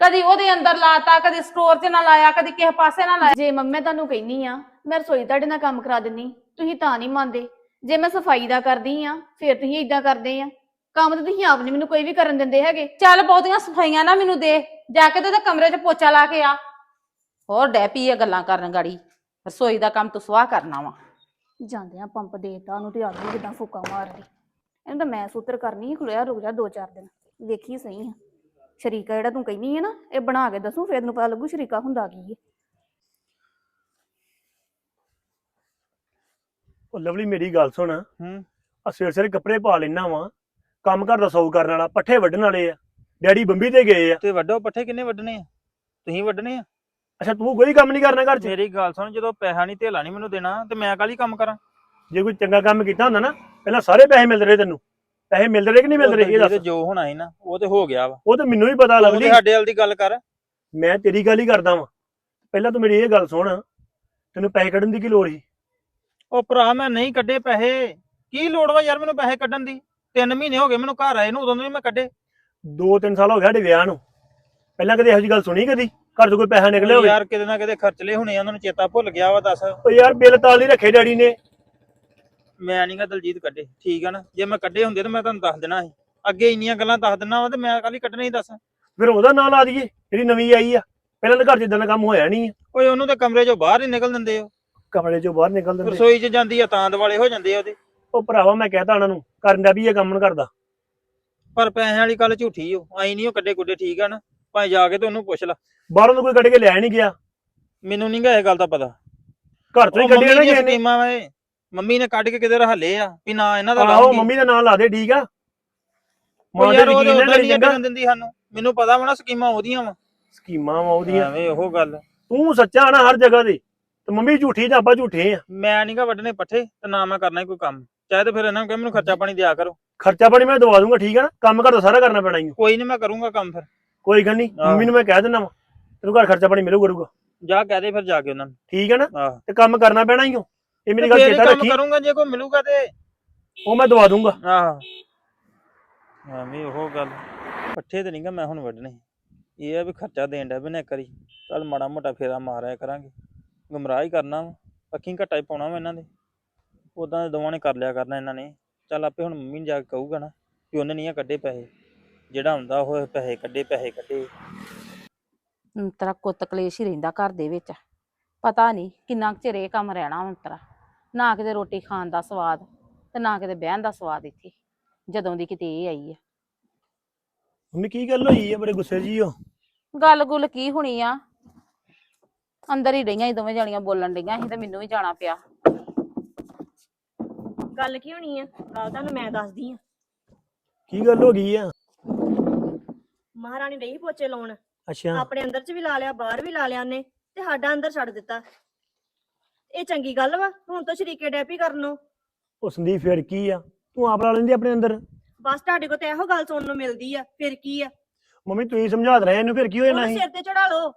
ਕਦੀ ਉਹਦੇ ਅੰਦਰ ਲਾਤਾ ਕਦੀ ਸਟੋਰ 'ਚ ਨਾ ਲਾਇਆ ਕਦੀ ਕਿਸੇ ਪਾਸੇ ਨਾ ਲਾਇਆ। ਜੇ ਮੰਮੀ ਮੈਂ ਤੁਹਾਨੂੰ ਕਹਿਨੀ ਆ ਮੈਂ ਰਸੋਈ ਤੁਹਾਡੇ ਨਾਲ ਕੰਮ ਕਰਾ ਦਿੰਨੀ ਤੁਸੀਂ ਤਾਂ ਨਹੀਂ ਮੰਨਦੇ। ਜੇ ਮੈਂ ਸਫ਼ਾਈ ਦਾ ਕਰਦੀ ਆ ਫਿਰ ਤੁਸੀਂ ਇਦਾਂ ਕਰਦੇ ਆ। ਕੰਮ ਤਾਂ ਤੁਸੀਂ ਆਪ ਨਹੀਂ ਮੈਨੂੰ ਕੋਈ ਵੀ ਕਰਨ ਦਿੰਦੇ ਹੈਗੇ। ਚੱਲ ਬਹੁਤੀਆਂ ਸਫਾਈਆਂ ਨਾ ਮੈਨੂੰ ਦੇ ਜਾ ਕੇ ਤੇ ਉਹਦੇ ਕਮਰੇ 'ਚ ਪੋਚਾ ਲਾ ਕੇ ਆ। ਹੋਰ ਡੈ ਪਈ ਇਹ ਗੱਲਾਂ ਕਰਨ ਗਾੜੀ ਰਸੋਈ ਦਾ ਕੰਮ ਤੂੰ ਸਵਾਹ ਕਰਨਾ ਵਾ। ਜਾਂਦੇ ਆ ਪੰਪ ਦੇਤਾ ਉਹਨੂੰ ਤੇ ਆ ਗਈ ਕਿਦਾਂ ਫੂਕਾ ਮਾਰਦੀ। ਇਹਨੂੰ ਤਾਂ ਮੈਂ ਸੂਤਰ ਕਰਨੀ ਹੈ ਰੁਕ ਜਾ ਦੋ ਚਾਰ ਦਿਨ ਵੇਖੀ ਸਹੀ ਆ। ਸ਼ਰੀਕਾ ਜਿਹੜਾ ਤੂੰ ਕਹਿੰਦੀ ਹੈ ਨਾ ਇਹ ਬਣਾ ਕੇ ਦੱਸੂ ਫਿਰ ਤੈਨੂੰ ਪਤਾ ਲੱਗੂ ਸ਼ਰੀਕਾ ਹੁੰਦਾ ਕੀ ਹੈ ਉਹ ਲਵਲੀ ਮੇਰੀ ਗੱਲ ਸੁਣ। ਹੂੰ। ਆ ਸਵੇਰ ਸਵੇਰੇ ਕੱਪੜੇ ਪਾ ਲੈਣਾ ਵਾ। ਕੰਮ ਘਰ ਦਾ ਸੌ ਕਰਨ ਵਾਲਾ ਪੱਠੇ ਵੱਢਣ ਵਾਲੇ ਆ। ਡੈਡੀ ਬੰਬੀ ਤੇ ਗਏ ਆ। ਤੇ ਵੱਡੋ ਪੱਠੇ ਕਿੰਨੇ ਵੱਢਣੇ ਆ? ਤੁਸੀਂ ਵੱਢਣੇ ਆ? ਅੱਛਾ ਤੂੰ ਕੋਈ ਕੰਮ ਨਹੀਂ ਕਰਨਾ ਘਰ 'ਚ? ਮੇਰੀ ਗੱਲ ਸੁਣ ਜਦੋਂ ਪੈਸਾ ਨਹੀਂ ਧੇਲਾ ਨਹੀਂ ਮੈਨੂੰ ਦੇਣਾ ਤੇ ਮੈਂ ਕਾਲੀ ਕੰਮ ਕਰਾਂ? ਜੇ ਕੋਈ ਚੰਗਾ ਕੰਮ ਕੀਤਾ ਹੁੰਦਾ ਨਾ ਪਹਿਲਾਂ ਸਾਰੇ ਪੈਸੇ ਮਿਲਦੇ ਰਹੇ ਤੈਨੂੰ। ਪੈਸੇ ਮਿਲਦੇ ਰਹੇ ਕਿ ਨਹੀਂ ਮਿਲਦੇ ਰਹੇ ਇਹ ਦੱਸ। ਜੋ ਹੋਣਾ ਸੀ ਨਾ ਉਹ ਤੇ ਹੋ ਗਿਆ ਵਾ। ਉਹ ਤਾਂ ਮੈਨੂੰ ਵੀ ਪਤਾ ਤੂੰ ਤੇ ਸਾਡੇ ਵਾਲ ਦੀ ਗੱਲ ਕਰ। ਮੈਂ ਤੇਰੀ ਗੱਲ ਹੀ ਕਰਦਾ ਵਾਂ। ਪਹਿਲਾਂ ਤੂੰ ਮੇਰੀ ਇਹ ਗੱਲ ਸੁਣ। ਤੈਨੂੰ ਪੈਸੇ ਕੱਢਣ ਦੀ ਕੀ ਲੋੜ ਸੀ? ਉਹ ਭਰਾ ਮੈਂ ਨਹੀਂ ਕੱਢੇ ਪੈਸੇ। ਕੀ ਲੋੜ ਵਾ ਯਾਰ ਮੈਨੂੰ ਪੈਸੇ ਕੱਢਣ ਦੀ? ਤਿੰਨ ਮਹੀਨੇ ਹੋ ਗਏ ਮੈਨੂੰ ਘਰ ਆਏ ਨੂੰ ਉਦੋਂ ਦੇ ਨੀ ਮੈਂ ਕੱਢੇ। ਦੋ ਤਿੰਨ ਸਾਲ ਹੋ ਗਏ ਸਾਡੇ ਵਿਆਹ ਨੂੰ। ਪਹਿਲਾਂ ਕਦੇ ਇਹੋ ਜਿਹੀ ਗੱਲ ਸੁਣੀ ਕਦੀ? ਘਰ ਤੋਂ ਕੋਈ ਪੈਸਾ ਨਿਕਲਿਆ ਹੋਵੇ? ਯਾਰ ਕਿਤੇ ਨਾ ਕਿਤੇ ਖਰਚਲੇ ਹੋਣੇ ਆ ਉਹਨਾਂ ਨੂੰ ਚੇਤਾ ਭੁੱਲ ਗਿਆ ਵਾ ਦੱਸ। ਉਹ ਯਾਰ ਬਿੱਲ ਤਾਲ ਹੀ ਰੱਖੇ ਡੈਡੀ ਨੇ। ਮੈਂ ਨਹੀਂਗਾ ਦਲਜੀਤ ਕੱਢੇ ਠੀਕ ਆ ਨਾ? ਜੇ ਮੈਂ ਕੱਢੇ ਹੁੰਦੇ ਤਾਂ ਮੈਂ ਤੁਹਾਨੂੰ ਦੱਸ ਦੇਣਾ ਸੀ। ਅੱਗੇ ਇੰਨੀਆਂ ਗੱਲਾਂ ਦੱਸ ਦਿੰਨਾ ਵਾ ਤੇ ਮੈਂ ਕਾਲੀ ਕੱਢਣੇ ਹੀ ਦੱਸ। ਫਿਰ ਉਹਦਾ ਨਾਂ ਲਾ ਦਈਏ ਜਿਹੜੀ ਨਵੀਂ ਆਈ ਆ। ਪਹਿਲਾਂ ਤਾਂ ਘਰ 'ਚ ਇਦਾਂ ਦਾ ਕੰਮ ਹੋਇਆ ਨਹੀਂ ਓਏ ਉਹਨੂੰ ਤਾਂ ਕਮਰੇ ਚੋਂ ਬਾਹਰ ਹੀ ਨਿਕਲ ਦਿੰਦੇ ਹੋ ਕਮਰੇ 'ਚੋਂ ਬਾਹਰ ਨਿਕਲ ਦਿੰਦੇ। ਰਸੋਈ 'ਚ ਜਾਂਦੀ ਆ ਤਾਂ ਦਿਵਾਲੇ ਹੋ ਜਾਂਦੇ ਆ ਉਹਦੇ। ਉਹ ਭਰਾਵਾ ਮੈਂ ਕਹਿਤਾ ਉਹਨਾਂ ਨੂੰ ਕਰਨ ਦਾ ਵੀ ਇਹ ਕੰਮ ਨ ਕਰਦਾ। ਪਰ ਪੈਸਿਆਂ ਵਾਲੀ ਗੱਲ ਝੂਠੀ ਓ ਆਈ ਨਹੀਂ ਉਹ ਕੱਡੇ ਕੁੱਡੇ ਠੀਕ ਆ ਨਾ? ਭਾਵੇਂ ਜਾ ਕੇ ਤੇ ਉਹਨੂੰ ਪੁੱਛ ਲੈ। ਬਾਹਰੋਂ ਤਾਂ ਕੋਈ ਕੱਢ ਕੇ ਲਿਆ ਨਹੀਂ ਗਿਆ। ਮੈਨੂੰ ਨਹੀਂ ਗਾ ਇਹ ਗੱਲ ਦਾ ਪਤਾ। ਘਰ ਤੋਂ ਹੀ ਉਹ ਕੱਢਿਆ ਮੰਮੀ ਨਾ ਦੀਆਂ ਕਿਸੇ ਨੇ। ਸਕੀਮਾਂ ਵੇ ਮੰਮੀ ਨੇ ਕੱਢ ਕੇ ਕਿਤੇ ਰਹਾਲੇ ਆ ਵੀ ਨਾ ਇਹਨਾਂ ਦਾ ਆਹੋ ਲਾਉਂਗੀ ਮੰਮੀ ਦਾ ਨਾਂ ਲਾ ਦੇ ਠੀਕ ਆ। ਮਾਂ ਦੇ ਯਾਰ ਉਹ ਉਦਾਂ ਚੰਗਾ। ਕਰਨ ਦਿੰਦੀ ਸਾਨੂੰ। ਮੈਨੂੰ ਪਤਾ ਵਾ ਨਾ ਸਕੀਮਾਂ ਉਹਦੀਆਂ ਵਾ। ਸਕੀਮਾਂ ਵਾ ਉਹਦੀਆਂ। ਐਵੇਂ ਉਹ ਗੱਲ। ਤੂੰ ਸੱਚਾ ਨਾ ਹਰ ਜਗ੍ਹਾ ਤੇ। ਤੇ ਮੰਮੀ ਝੂਠੀ ਤੇ ਆਪਾਂ ਝੂਠੇ ਆ। ਮੈਂ ਨੀ ਗਾ ਵੱਢਣੇ ਪੱਠੇ ਤੇ ਨਾ ਮੈਂ ਕਰਨਾ ਹੀ ਕੋਈ ਕੰਮ। ਚਾਹੇ ਤੇ ਫਿਰ ਇਹਨਾਂ ਨੂੰ ਕਹੇ ਮੈਨੂੰ ਖਰਚਾ ਪਾਣੀ ਦਿਆ ਕਰੋ। ਖਰਚਾ ਪਾਣੀ ਮੈਂ ਦਵਾ ਦੂੰਗਾ ਠੀਕ ਆ ਨਾ? ਕੰਮ ਘਰ ਦਾ ਸਾਰਾ ਕਰਨਾ ਪੈਣਾ ਹੀ ਕੋਈ ਨਹੀਂ ਮੈਂ ਕਰੂੰਗਾ ਕੰਮ ਫਿਰ। ਕੋਈ ਗੱਲ ਨਹੀਂ ਆਹੋ। ਮੰਮੀ ਨੂੰ ਮੈਂ ਕਹਿ ਦਿੰਦਾ ਵਾ। ਤੈਨੂੰ ਘਰ ਖਰਚਾ ਪਾਣੀ ਮਿਲੂ ਕਰੂਗਾ। ਜਾ ਕਹਿ ਦੇ ਫਿਰ ਜਾ ਕੇ ਉਹਨਾਂ ਨੂੰ। ਠੀਕ ਹੈ ਨਾ? ਆਹ। ਤੇ ਕੰਮ ਕਰਨਾ ਪੈਣਾ ਹੀ ਓ ਇਹ ਮੇਰੀ ਗੱਲ ਹੀ ਚੇਤਾ ਕੰਮ ਰੱਖੀ। ਕਰੂੰਗਾ ਜੇ ਕੋਈ ਮਿਲੂਗਾ ਤੇ। ਉਹ ਮੈਂ ਦਵਾ ਦੂੰਗਾ। ਆਹ। ਐਵੇਂ ਉਹ ਗੱਲ। ਪੱਠੇ ਤੇ ਨਹੀਂਗਾ ਮੈਂ ਹੁਣ ਵੱਢਣੇ। ਇਹ ਆ ਵੀ ਖਰਚਾ ਦੇਣ ਦਾ ਬਨੇ ਕਰੀ ਚੱਲ ਮਾੜਾ ਮੋਟਾ ਫੇਰਾ ਮਾਰਿਆ ਕਰਾਂਗੇ। ਗੁੰਮਰਾਹ ਹੀ ਕਰਨਾ ਵਾ। ਅੱਖੀਂ ਘਟਾ ਹੀ ਪਾਉਣਾ ਵਾ ਇਹਨਾਂ ਦੇ। ਉਦਾਂ ਦੇ ਦੋਵਾਂ ਨੇ ਕਰ ਲਿਆ ਕਰਨਾ ਇਹਨਾਂ ਨੇ। ਚੱਲ ਆਪੇ ਹੁਣ ਮੰਮੀ ਨੂੰ ਜਾ ਕੇ ਕਹੂਗਾ ਨਾ ਕਿ ਉਹਨੇ ਨਹੀਂ ਆ ਕੱਢੇ ਪੈਸੇ। ਜਿਹੜਾ ਹੁੰਦਾ ਉਹ ਪੈਸੇ ਕੱਢੇ ਪੈਸੇ ਕੱਢੇ। ਤੇਰਾ ਕੁੱਤ ਕਲੇਸ਼ ਹੀ ਰਹਿੰਦਾ ਘਰ ਦੇ ਵਿੱਚ। ਪਤਾ ਨਹੀਂ ਕਿੰਨਾ ਕੁ ਚਿਰ ਇਹ ਕੰਮ ਰਹਿਣਾ ਅੰਤਰਾ ਨਾ ਕਿਤੇ ਰੋਟੀ ਖਾਣ ਦਾ ਸਵਾਦ ਤੇ ਨਾ ਕਿਤੇ ਬਹਿਣ ਦਾ ਸਵਾਦ ਇੱਥੇ। ਜਦੋਂ ਦੀ ਕਿਤੇ ਇਹ ਆਈ ਆ। ਮੰਮੀ ਕੀ ਗੱਲ ਹੋਈ ਆ? ਬੜੇ ਗੁੱਸੇ ਜੀ ਹੋ। ਗੱਲ ਗੁੱਲ ਕੀ ਹੋਣੀ ਆ? ਅੰਦਰ ਹੀ ਰਹੀਆਂ ਸੀ ਦੋਵੇਂ ਜਾਣੀਆਂ ਬੋਲਣ ਡਈਆਂ ਸੀ ਤੇ ਮੈਨੂੰ ਵੀ ਜਾਣਾ ਪਿਆ। ਗੱਲ ਕੀ ਹੋਣੀ ਆ? ਗੱਲ ਤੁਹਾਨੂੰ ਮੈਂ ਦੱਸਦੀ ਆ। ਕੀ ਗੱਲ ਹੋ ਗਈ ਆ? ਮਹਾਰਾਣੀ ਰਹੀ ਪੋਚੇ ਲਾਉਣ। ਅੱਛਾ। ਆਪਣੇ ਅੰਦਰ ਚ ਵੀ ਲਾ ਲਿਆ ਬਾਹਰ ਵੀ ਲਾ ਲਿਆ ਉਹਨੇ ਤੇ ਸਾਡਾ ਅੰਦਰ ਛੱਡ ਦਿੱਤਾ। ਇਹ ਚੰਗੀ ਗੱਲ ਵਾ ਹੁਣ ਤਾਂ ਸ਼ਰੀਕੇ ਡੈਪੀ ਕਰਨੋ ਉਹ ਸੰਦੀਪ ਫਿਰ ਕੀ ਆ? ਤੂੰ ਆਪ ਲਾ ਲੈਂਦੀ ਆਪਣੇ ਅੰਦਰ। ਬਸ ਤੁਹਾਡੇ ਕੋਲ ਤੇ ਇਹੋ ਗੱਲ ਸੁਣਨ ਨੂੰ ਮਿਲਦੀ ਆ ਫਿਰ ਕੀ ਆ? ਮੰਮੀ ਤੂੰ ਹੀ ਸਮਝਾ ਦੇ ਰਹੇ ਇਹਨੂੰ ਫਿਰ ਕੀ ਹੋ ਜਾਣਾ ਉਹਨੂੰ ਸੀ ਸਿਰ ਤੇ ਚੜਾ ਲਓ।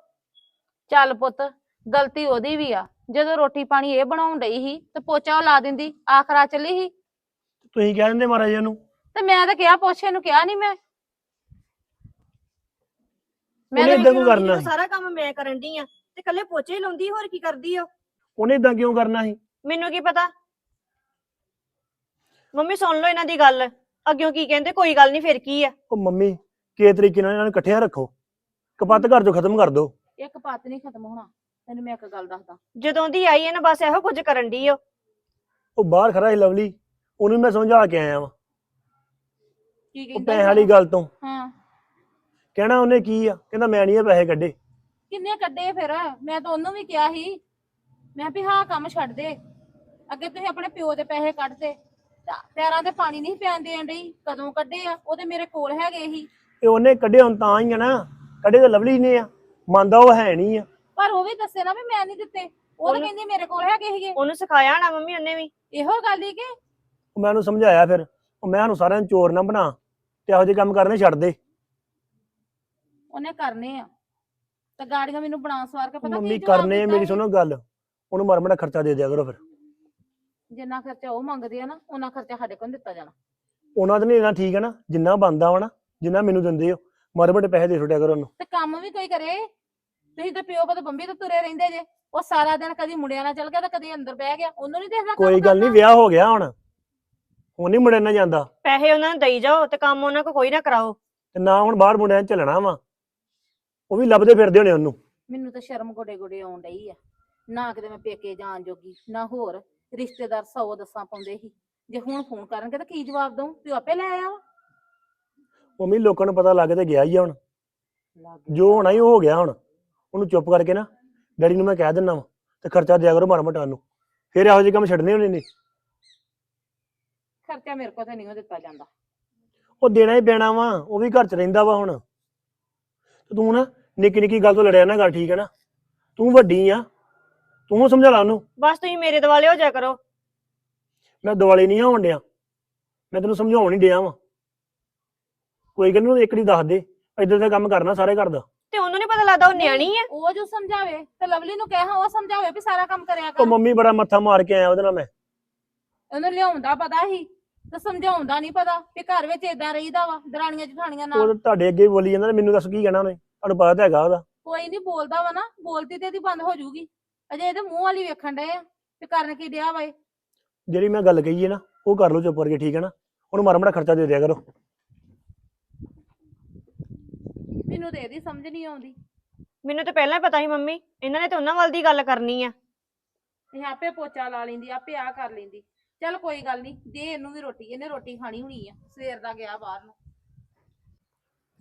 ਚੱਲ ਪੁੱਤ ਗਲਤੀ ਉਹਦੀ ਵੀ ਆ। ਜਦੋਂ ਰੋਟੀ ਪਾਣੀ ਇਹ ਬਣਾਉਣ ਡਈ ਸੀ ਤੇ ਪੋਚਾ ਉਹ ਲਾ ਦਿੰਦੀ ਆਖਰਾ ਚੱਲੀ ਸੀ। ਤੁਸੀਂ ਕਹਿ ਦਿੰਦੇ ਮਹਾਰਾਜ ਨੂੰ ਤੇ ਮੈਂ ਤਾਂ ਕਿਹਾ ਪੋਛੇ ਨੂੰ ਕਿਹਾ ਨਹੀਂ ਮੈਂ। ਮੈਂ ਉਹਨੇ ਤਾਂ ਏਦਾਂ ਕਿਉਂ ਕਰਨਾ ਸਾਰਾ ਕੰਮ ਮੈਂ ਕਰਨ ਦੀ ਆ ਤੇ ਕੱਲੇ ਪੋਚੇ ਹੀ ਲਾਉਂਦੀ ਹੋਰ ਕੀ ਕਰਦੀ ਆ ਉਹਨੇ ਇਦਾਂ ਕਿਉਂ ਕਰਨਾ ਸੀ? ਮੈਨੂੰ ਕੀ ਪਤਾ? ਮੰਮੀ ਸੁਣ ਲਓ ਇਹਨਾਂ ਦੀ ਗੱਲ। ਅੱਗਿਓਂ ਕੀ ਕਹਿੰਦੇ ਕੋਈ ਗੱਲ ਨਹੀਂ ਫਿਰ ਕੀ ਆ? ਉਹ ਮੰਮੀ ਕਿਸ ਤਰੀਕੇ ਨਾਲ ਇਹਨਾਂ ਨੂੰ ਇਕੱਠਿਆਂ ਰੱਖੋ। ਕਪੱਤ ਘਰ ਚੋਂ ਖਤਮ ਕਰ ਦੋ। ਇੱਕ ਪੱਤ ਨਹੀਂ ਖਤਮ ਹੋਣਾ। ਤੈਨੂੰ ਮੈਂ ਇੱਕ ਗੱਲ ਦੱਸਦਾ। ਜਦੋਂ ਦੀ ਆਈ ਹੈ ਨਾ ਬਸ ਇਹੋ ਕੁਝ ਕਰਨ ਦੀ ਓ ਉਹ ਬਾਹਰ ਖੜਾ ਸੀ ਲਵਲੀ। ਉਹਨੂੰ ਮੈਂ ਸਮਝਾ ਕੇ ਆਇਆ ਵਾਂ। ਕੀ ਉਹ ਕਹਿੰਦਾ ਪੈਸੇ ਵਾਲੀ ਗੱਲ ਤੋਂ। ਹਾਂ। ਕਹਿਣਾ ਉਹਨੇ ਕੀ ਆ? ਕਹਿੰਦਾ ਮੈਂ ਨਹੀਂ ਇਹ ਪੈਸੇ ਕੱਢੇ। ਕਿੰਨੇ ਕੱਢੇ ਫਿਰ? ਮੈਂ ਤਾਂ ਉਹਨੂੰ ਵੀ ਕਿਹਾ ਸੀ ਮੈਂ ਵੀ ਹਾਂ ਕੰਮ ਛੱਡ ਦੇ। ਅੱਗੇ ਤੁਸੀਂ ਆਪਣੇ ਪਿਓ ਦੇ ਪੈਸੇ ਕੱਢਦੇ ਤਾਂ ਪੈਰਾਂ ਤੇ ਪਾਣੀ ਨਹੀਂ ਪੈਣ ਦੇਣ ਡਈ। ਕਦੋਂ ਕੱਢੇ ਆ? ਉਹਦੇ ਮੇਰੇ ਕੋਲ ਹੈਗੇ ਸੀ। ਤੇ ਉਹਨੇ ਕੱਢੇ ਹੁਣ ਤਾਂ ਹੀ ਆ ਨਾ। ਕੱਢੇ ਤਾਂ ਲਵਲੀ ਨੇ ਆ। ਮੰਨਦਾ ਉਹ ਹੈ ਨਹੀਂ ਆ। ਪਰ ਉਹ ਵੀ ਦੱਸੇ ਨਾ ਵੀ ਮੈਂ ਨਹੀਂ ਦਿੱਤੇ। ਉਹ ਤਾਂ ਉਹਨੂੰ- ਕਹਿੰਦੀ ਮੇਰੇ ਕੋਲ ਹੈਗੇ ਸੀਗੇ। ਉਹਨੂੰ ਸਿਖਾਇਆ ਨਾ ਮੰਮੀ ਉਹਨੇ ਵੀ। ਇਹੋ ਗੱਲ ਹੀ ਕਿ ਉਹ ਮੈਂ ਉਹਨੂੰ ਸਮਝਾਇਆ ਫਿਰ। ਉਹ ਮੈਂ ਉਹਨੂੰ ਸਾਰਿਆਂ ਨੂੰ ਚੋਰ ਨਾ ਬਣਾ। ਤੇ ਇਹੋ ਜਿਹੇ ਕੰਮ ਕਰਨੇ ਛੱਡ ਦੇ। ਉਹਨੇ ਕਰਨੇ ਆ। ਤੇ ਗਾੜੀਆਂ ਮੈਨੂੰ ਬਣਾ ਸਵਾਰ ਕੇ ਪਤਾ ਕੀ ਮੰਮੀ ਜਵਾਬ ਕਰਨੇ ਦਿੱਤਾ ਮੇਰੀ? ਸੁਣੋ ਗੱਲ। ਉਹਨੂੰ ਮਾੜਾ ਮਾੜਾ ਖਰਚਾ ਦੇ ਦਿਆ ਕਰੋ ਫਿਰ। ਜਿੰਨਾ ਖਰਚਾ ਉਹ ਮੰਗਦੇ ਆ ਨਾ ਉਹਨਾਂ ਖਰਚਾ ਸਾਡੇ ਕੋਲ ਨੀ ਦਿੱਤਾ ਜਾਣਾ। ਉਹਨਾਂ ਦਾ ਨਹੀਂ ਨਾ ਠੀਕ ਹੈ ਨਾ ਜਿੰਨਾ ਬੰਦਾ ਵਾ ਨਾ ਜਿੰਨਾ ਮੈਨੂੰ ਦਿੰਦੇ ਹੋ ਮਾੜੇ ਮੋਟੇ ਪੈਸੇ ਦੇ ਛੋੜਿਆ ਕਰੋ ਉਹਨੂੰ। ਤੇ ਕੰਮ ਵੀ ਕੋਈ ਕਰੇ। ਤੁਸੀਂ ਤੇ ਪਿਓ ਪੁੱਤ ਬੰਬੀ ਤੇ ਤੁਰੇ ਰਹਿੰਦੇ ਜੇ ਉਹ ਸਾਰਾ ਦਿਨ ਕਦੀ ਮੁੰਡਿਆਂ ਨਾਲ ਚੱਲ ਗਿਆ ਤੇ ਕਦੀ ਅੰਦਰ ਬਹਿ ਗਿਆ ਉਹਨੂੰ ਨਹੀਂ ਦੇਖਦਾ ਕੋਈ ਗੱਲ ਨਹੀਂ। ਵਿਆਹ ਹੋ ਗਿਆ ਹੁਣ। ਹੁਣ ਨਹੀਂ ਮੁੰਡੇ ਨਾਲ ਜਾਂਦਾ। ਪੈਸੇ ਉਹਨਾਂ ਨੂੰ ਦੇਈ ਜਾਓ ਤੇ ਕੰਮ ਉਹਨਾਂ ਕੋ ਕੋਈ ਨਾ ਕਰਾਓ। ਤੇ ਨਾ ਹੁਣ ਬਾਹਰ ਮੁੰਡਿਆਂ 'ਚ ਚੱਲਣਾ ਵਾ। ਉਹ ਵੀ ਲੱਭਦੇ ਫਿਰਦੇ ਹੋਣੇ ਉਹਨੂੰ। ਮੈਨੂੰ ਤਾਂ ਸ਼ਰਮ ਗੋਡੇ ਗੋਡੇ ਆਉਣ ਡਈ ਆ। ਨਾ ਕਿਤੇ ਮੈਂ ਪੇਕੇ ਜਾਣ ਜੋਗੀ ਨਾ ਹੋਰ। ਰਿਸ਼ਤੇਦਾਰ ਸੌ ਦੱਸਾਂ ਪਾਉਂਦੇ ਸੀ। ਜੇ ਹੁਣ ਫੋਨ ਕਰਨਗੇ ਤਾਂ ਕੀ ਜਵਾਬ ਦਊਂ? ਤੂੰ ਆਪੇ ਲੈ ਆਇਆ ਵਾ। ਮੰਮੀ ਲੋਕਾਂ ਨੂੰ ਪਤਾ ਲੱਗ ਤੇ ਗਿਆ ਹੀ ਆ ਹੁਣ। ਲੱਗ ਜੋ ਹੋਣਾ ਹੀ ਉਹ ਹੋ ਗਿਆ ਹੁਣ। ਉਹਨੂੰ ਚੁੱਪ ਕਰਕੇ ਨਾ ਡੈਡੀ ਨੂੰ ਮੈਂ ਕਹਿ ਦਿੰਦਾ ਵਾ ਤੇ ਖਰਚਾ ਦਿਆ ਕਰੋ ਮਾੜਾ ਮੋਟਾ ਨੂੰ ਫਿਰ ਇਹੋ ਜਿਹੇ ਕੰਮ ਛੱਡਨੇ ਹੋਣੇ ਨੇ। ਖਰਚਾ ਮੇਰੇ ਕੋਲ ਤਾਂ ਨਹੀਂ ਉਹ ਦਿੱਤਾ ਜਾਂਦਾ। ਉਹ ਦੇਣਾ ਹੀ ਪੈਣਾ ਵਾ ਉਹ ਵੀ ਘਰ 'ਚ ਰਹਿੰਦਾ ਵਾ ਹੁਣ। ਤੇ ਤੂੰ ਨਾ ਨਿੱਕੀ ਨਿੱਕੀ ਗੱਲ ਤੋਂ ਲੜਿਆ ਨਾ ਕਰ ਠੀਕ ਹੈ ਨਾ? ਤੂੰ ਵੱਡੀ ਆ। ਤੂੰ ਸਮਝਾ ਲਾ ਉਹਨੂੰ। ਬਸ ਤੁਸੀਂ ਮੇਰੇ ਦਿਵਾਲੇ ਹੋ ਜਾ ਕਰੋ। ਮੈਂ ਦਿਵਾਲੀ ਨਹੀਂ ਹੋਣ ਡਿਆ। ਮੈਂ ਤੈਨੂੰ ਸਮਝਾਉਣ ਹੀ ਡਿਆ ਵਾ। ਕੋਈ ਗੱਲ ਨੀ ਇੱਕ ਦੀ ਦੱਸ ਦੇ। ਇਦਾਂ ਦਾ ਕੰਮ ਕਰਨਾ ਸਾਰੇ ਘਰ ਦਾ। ਤੇ ਉਹਨੂੰ ਨਹੀਂ ਪਤਾ ਲੱਗਦਾ ਉਹ ਨਿਆਣੀ ਆ। ਉਹ ਜੋ ਸਮਝਾਵੇ ਤੇ ਲਵਲੀ ਨੂੰ ਕਹਿ ਹਾਂ ਉਹ ਸਮਝਾਵੇ ਵੀ ਸਾਰਾ ਕੰਮ ਕਰਿਆ ਉਹ ਕਰ। ਮੰਮੀ ਬੜਾ ਮੱਥਾ ਮਾਰ ਕੇ ਆਇਆ ਉਹਦੇ ਨਾਲ ਮੈਂ। ਉਹਨੂੰ ਲਿਆਉਂਦਾ ਪਤਾ ਸੀ ਤੇ ਸਮਝਾਉਂਦਾ ਨਹੀਂ ਪਤਾ ਵੀ ਘਰ ਵਿੱਚ ਇਦਾਂ ਰਹੀਦਾ ਵਾ ਦਰਾਣੀਆਂ ਜਠਾਣੀਆਂ ਉਹ ਨਾਲ ਤਾਂ ਤੁਹਾਡੇ ਅੱਗੇ ਬੋਲੀ ਜਾਂਦਾ ਤੇ ਮੈਨੂੰ ਦੱਸ ਕੀ ਕਹਿਣਾ ਉਹਨੇ। ਤੁਹਾਨੂੰ ਪਤਾ ਤਾਂ ਹੈਗਾ ਉਹਦਾ। ਕੋਈ ਨਹੀਂ ਬੋਲਦਾ ਵਾ ਨਾ ਬੋਲਦੀ ਤੇ ਇਹਦੀ ਬੰਦ ਹੋ ਜਾਊਗੀ। ਅਜੇ ਇਹਦੇ ਮੂੰਹ ਵਾਲੀ ਵੇਖਣ ਡਏ ਆ ਵੀ ਕਰਨ ਕੀ ਡਿਆ ਵਾ ਇਹ। ਜਿਹੜੀ ਮੈਂ ਗੱਲ ਕਹੀ ਹੈ ਨਾ ਉਹ ਕਰ ਲਓ ਚੁੱਪ ਕਰਕੇ ਠੀਕ ਹੈ ਨਾ? ਉਹਨੂੰ ਮਾੜਾ ਮਾੜਾ ਖਰਚਾ ਦੇ ਦਿਆ ਕਰੋ। ਮੈਨੂੰ ਤੇ ਇਹਦੀ ਸਮਝ ਨਹੀਂ ਆਉਂਦੀ। ਮੈਨੂੰ ਤਾਂ ਪਹਿਲਾਂ ਹੀ ਪਤਾ ਸੀ ਮੰਮੀ ਇਹਨਾਂ ਨੇ ਤੇ ਉਹਨਾਂ ਵੱਲ ਦੀ ਗੱਲ ਕਰਨੀ ਆ। ਇਹ ਆਪੇ ਪੋਚਾ ਲਾ ਲੈਂਦੀ ਆਪੇ ਆ ਕਰ ਲੈਂਦੀ। ਚੱਲ ਕੋਈ ਗੱਲ ਨਹੀਂ ਦੇ ਇਹਨੂੰ ਵੀ ਰੋਟੀ ਇਹਨੇ ਰੋਟੀ ਖਾਣੀ ਹੋਣੀ ਆ ਸਵੇਰ ਦਾ ਗਿਆ ਬਾਹਰ ਨੂੰ।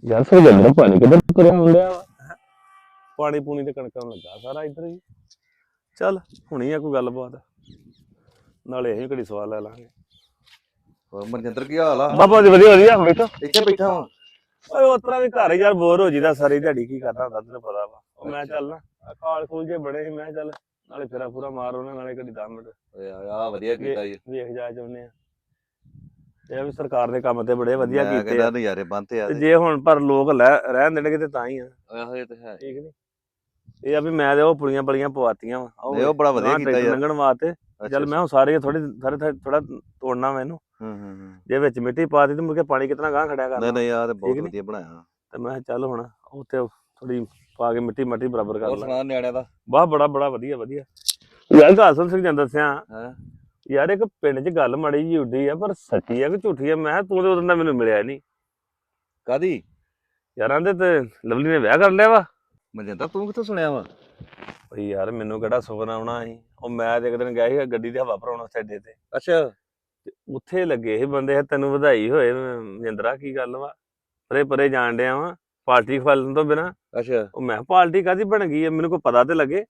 ਯਾਰ ਫਿਰ ਜੰਦਰ ਪਾਣੀ ਕਿੱਧਰ ਤੁਰਿਆ ਹੁੰਦਿਆ ਵਾ? ਪਾਣੀ ਪੂਣੀ ਤੇ ਕਣਕਾਂ ਨੂੰ ਲੱਗਾ ਸਾਰਾ ਇੱਧਰ ਹੀ। ਚੱਲ ਹੁਣੀ ਆ ਕੋਈ ਗੱਲਬਾਤ। ਨਾਲੇ ਅਸੀਂ ਘੜੀ ਸਵਾਲ ਲੈ ਲਾਂਗੇ। ਹੋਰ ਮਨਜਿੰਦਰ ਕੀ ਹਾਲ ਆ? ਬਾਬਾ ਜੀ ਵਧੀਆ ਵਧੀਆ ਬੈਠੋ। ਇੱਥੇ ਬੈਠਾ ਵਾਂ। ਓਏ ਉਤਰਾ ਵੀ ਘਰ ਯਾਰ ਬੋਰ ਹੋ ਜੀਦਾ ਸਾਰੀ ਦਿਹਾੜੀ ਕੀ ਕਰਨਾ ਹੁੰਦਾ ਤੈਨੂੰ ਪਤਾ ਵਾ। ਉਹ ਮੈਂ ਚੱਲ ਨਾ ਆਹ ਖਾਲ ਜੇ ਬੜੇ ਸੀ ਮੈਂ ਚੱਲ ਨਾਲੇ ਫੇਰਾ ਪੂਰਾ ਮਾਰ ਉਹਨਾਂ ਨਾਲੇ ਘੜੀ 10 ਮਿੰਟ। ਓਏ ਆ ਵਧੀਆ ਕੀਤਾ ਜੀ। ਵੇਖ ਜਾ ਚਾਹੁੰਦੇ ਆ। ਇਹ ਵੀ ਸਰਕਾਰ ਦੇ ਕੰਮ ਤੇ ਬੜੇ ਵਧੀਆ ਕੀਤੇ ਆ। ਨਜ਼ਾਰੇ ਬੰਨਤੇ ਆ ਤੇ ਜੇ ਹੁਣ ਪਰ ਲੋਕ ਲੈ ਰਹਿਣ ਦੇਣਗੇ ਤੇ ਤਾਂ ਹੀ ਆ। ਆਹੋ ਇਹ ਤੇ ਹੈ। ਠੀਕ ਨਹੀਂ ਇਹ ਆ ਵੀ ਮੈਂ ਤੇ ਉਹ ਪੁਲੀਆਂ ਪਲੀਆਂ ਪਵਾਤੀਆਂ ਵਾ। ਨਹੀਂ, ਉਹ ਬੜਾ ਵਧੀਆ ਕੀਤਾ ਯਾਰ। ਲੰਘਣ ਵਾਸਤੇ। ਅੱਛਾ, ਚੱਲ ਮੈਂ ਹੁਣ ਸਾਰੇ ਥੋੜੀ ਸਾਰੇ ਥੋੜਾ ਤੋੜਨਾ ਮੈਨੂੰ ਹੂੰ ਹੂੰ ਹੂੰ। ਜੇ ਵਿੱਚ ਮਿੱਟੀ ਪਾ ਦਿੱਤੀ ਤੇ ਮੁੜ ਕੇ ਪਾਣੀ ਕਿਤਨਾ ਗਾਂ ਖੜਿਆ ਕਰਨਾ। ਨਹੀਂ ਨਹੀਂ ਆ ਤੇ ਬਹੁਤ ਠੀਕ ਨੀ? ਵਧੀਆ ਬਣਾਇਆ ਤੇ ਮੈਂ ਕਿਹਾ ਚੱਲ ਹੁਣ ਉੱਥੇ ਥੋੜੀ ਪਾ ਕੇ ਮਿੱਟੀ ਮੱਟੀ ਬਰਾਬਰ ਕਰ ਹੋਰ ਲਾ। ਸੁਣਾ ਨਿਆਣਿਆਂ ਦਾ? ਵਾਹ ਬੜਾ ਬੜਾ ਵਧੀਆ ਵਧੀਆ। ਯਾਰ ਗਾਸਨ ਸਿੰਘ ਜਨ ਦੱਸਿਆ ਹੈ? ਯਾਰ ਇੱਕ ਪਿੰਡ 'ਚ ਗੱਲ ਮਾੜੀ ਜੀ ਉੱਡੀ ਆ ਪਰ ਸੱਚੀ ਆ ਕਿ ਝੂਠੀ ਆ? ਮੈਂ ਕਿਹਾ ਤੂੰ ਤੇ ਉਦੋਂ ਦਾ ਮੈਨੂੰ ਮਿਲਿਆ ਨਹੀਂ ਕਾਦੀ ਯਾਰਾਂ ਦੇ ਤੇ ਲਵਲੀ ਨੇ ਵਿਆਹ ਕਰ ਲਿਆ ਵਾ। ਮਨਜਿੰਦਰ ਤੂੰ ਕਿੱਥੋਂ ਸੁਣਿਆ ਵਾ? ਓਏ ਯਾਰ ਮੈਨੂੰ ਕਿਹੜਾ ਸੁਪਨਾ ਆਉਣਾ ਸੀ? ਉਹ ਮੈਂ ਤੇ ਇੱਕ ਦਿਨ ਗਿਆ ਸੀ ਗੱਡੀ ਦੀ ਹਵਾ ਭਰਾਉਣ ਸਾਡੇ ਤੇ। ਅੱਛਾ। ਤੇ ਉੱਥੇ ਲੱਗੇ ਸੀ ਬੰਦੇ ਤੈਨੂੰ ਵਧਾਈ ਹੋਏ ਮਹਿੰਦਰਾ ਕੀ ਗੱਲ ਵਾ? ਪਰੇ ਪਰੇ ਜਾਣ ਡਿਆ ਵਾ ਪਾਰਟੀ ਖਵਾਲਣ ਤੋਂ ਬਿਨਾ। ਅੱਛਾ। ਉਹ ਮੈਂ ਪਾਰਟੀ ਕਾਦੀ ਬਣ ਗਈ ਹੈ ਮੈਨੂੰ ਕੋਈ ਪਤਾ ਤੇ ਲੱਗੇ।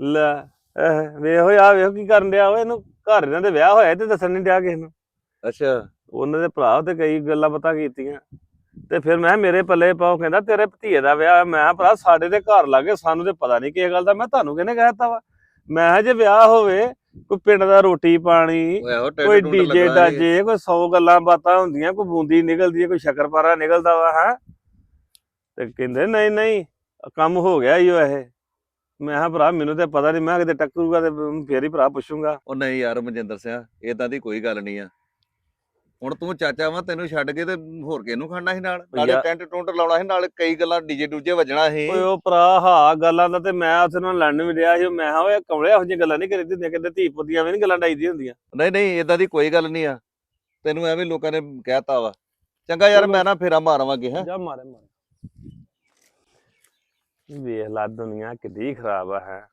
ਲੈ ਇਹ ਵੇਖੋ ਆ ਵੇਖੋ ਕੀ ਕਰਨ ਡਿਆ ਓਏ ਇਹਨੂੰ। ਘਰ ਇਹਨਾਂ ਦੇ ਵਿਆਹ ਹੋਇਆ ਤੇ ਦੱਸਣ ਨਹੀਂ ਡਿਆ ਕਿਸੇ ਨੂੰ। ਅੱਛਾ। ਉਹਨਾਂ ਦੇ ਭਰਾ ਤੇ ਕਈ ਗੱਲਾਂ ਪਤਾ ਕੀਤੀਆਂ। ਤੇ ਫਿਰ ਮੈਂ ਮੇਰੇ ਪੱਲੇ ਪਾਓ ਕਹਿੰਦਾ ਤੇਰੇ ਭਤੀਏ ਦਾ ਵਿਆਹ ਮੈਂ ਭਰਾ ਸਾਡੇ ਦੇ ਘਰ ਲੱਗੇ ਸਾਨੂੰ ਤੇ ਪਤਾ ਨਹੀਂ ਕਿਸ ਗੱਲ ਦਾ। ਮੈਂ ਤੁਹਾਨੂੰ ਕਿਹਨੇ ਕਹਿਤਾ ਵਾ? ਮੈਂ ਜੇ ਵਿਆਹ ਹੋਵੇ ਕੋਈ ਪਿੰਡ ਦਾ ਰੋਟੀ ਪਾਣੀ ਕੋਈ ਡੀਜੇ ਸੀ। ਡਾਜੇ ਕੋਈ 100 ਗੱਲਾਂ ਬਾਤਾਂ ਹੁੰਦੀਆਂ ਕੋਈ ਬੂੰਦੀ ਨਿਕਲਦੀ ਹੈ ਕੋਈ ਸ਼ੱਕਰਪਾਰਾ ਨਿਕਲਦਾ ਵਾ ਹੈ? ਤੇ ਕਹਿੰਦੇ ਨਹੀਂ ਨਹੀਂ ਕੰਮ ਹੋ ਗਿਆ ਓ ਇਹ। ਮੈਂ ਕਿਹਾ ਭਰਾ ਮੈਨੂੰ ਤੇ ਪਤਾ ਨਹੀਂ ਮੈਂ ਕਿਤੇ ਟੱਕਰੂਗਾ ਤੇ ਫੇਰ ਹੀ ਭਰਾ ਪੁੱਛੂੰਗਾ। ਉਹ ਨਹੀਂ ਯਾਰ ਮਨਜਿੰਦਰ ਸਿੰਘ ਇਦਾਂ ਦੀ ਕੋਈ ਗੱਲ ਨਹੀਂ ਆ। ਹੁਣ ਤੂੰ ਚਾਚਾ ਵਾ ਤੈਨੂੰ ਛੱਡ ਕੇ ਤੇ ਹੋਰ ਕਿਹਨੂੰ ਖੜਨਾ ਸੀ ਨਾਲ? ਨਾਲੇ ਯਾਰ- ਟੈਂਟ ਟੁੰਟ ਲਾਉਣਾ ਸੀ ਨਾਲੇ ਕਈ ਗੱਲਾਂ ਡੀਜੇ ਡੂਜੇ ਵੱਜਣਾ ਸੀ। ਓਏ ਉਹ ਭਰਾ ਹਾਂ ਗੱਲਾਂ ਦਾ ਤੇ ਮੈਂ ਉੱਥੇ ਨਾਲ ਲੜਨ ਵੀ ਰਿਹਾ ਸੀ ਮੈਂ ਕਿਹਾ ਓਏ ਕਮਲੇ ਇਹੋ ਜਿਹੀਆਂ ਗੱਲਾਂ ਨਹੀਂ ਕਰੀਦੀ ਹੁੰਦੀਆਂ ਕਹਿੰਦੇ ਧੀ ਪੁੱਤੀਆਂ ਵੀ ਨਹੀਂ ਗੱਲਾਂ ਡਾਈਦੀਆਂ ਹੁੰਦੀਆਂ। ਨਹੀਂ ਨਹੀਂ ਇਦਾਂ ਦੀ ਕੋਈ ਗੱਲ ਨਹੀਂ ਆ। ਤੈਨੂੰ ਐਵੇਂ ਲੋਕਾਂ ਨੇ ਕਹਿਤਾ ਵਾ। ਚੰਗਾ ਯਾਰ ਮੈਂ ਨਾ ਫੇਰਾ ਮਾਰਾਂਗੇ ਹੈ। ਜਾ ਮਾਰੇ ਮਾਰੇ। ਵੇਖ ਲਾ ਦੁਨੀਆ ਕਿੱਡੀ ਖਰਾਬ ਆ ਹੈ।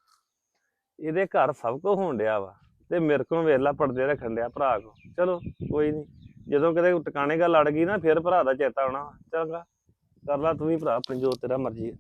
ਇਹਦੇ ਘਰ ਸਭ ਕੁਝ ਹੋਣ ਡਿਆ ਵਾ। ਤੇ ਮੇਰੇ ਕੋਲ ਵੇਖ ਲਾ ਪਰਦੇ ਰੱਖਣ ਡਿਆ ਭਰਾ ਕੋ ਚਲੋ ਕੋਈ ਨਹੀਂ ਜਦੋਂ ਕਿਤੇ ਟਿਕਾਣੇ ਗੱਲ ਅੜ ਗਈ ਨਾ, ਫਿਰ ਭਰਾ ਦਾ ਚੇਤਾ ਆਉਣਾ, ਚੰਗਾ। ਕਰ ਲਾ ਤੂੰ ਵੀ ਭਰਾ, ਆਪਣੀ ਜੋ ਤੇਰਾ ਮਰਜ਼ੀ ਹੈ।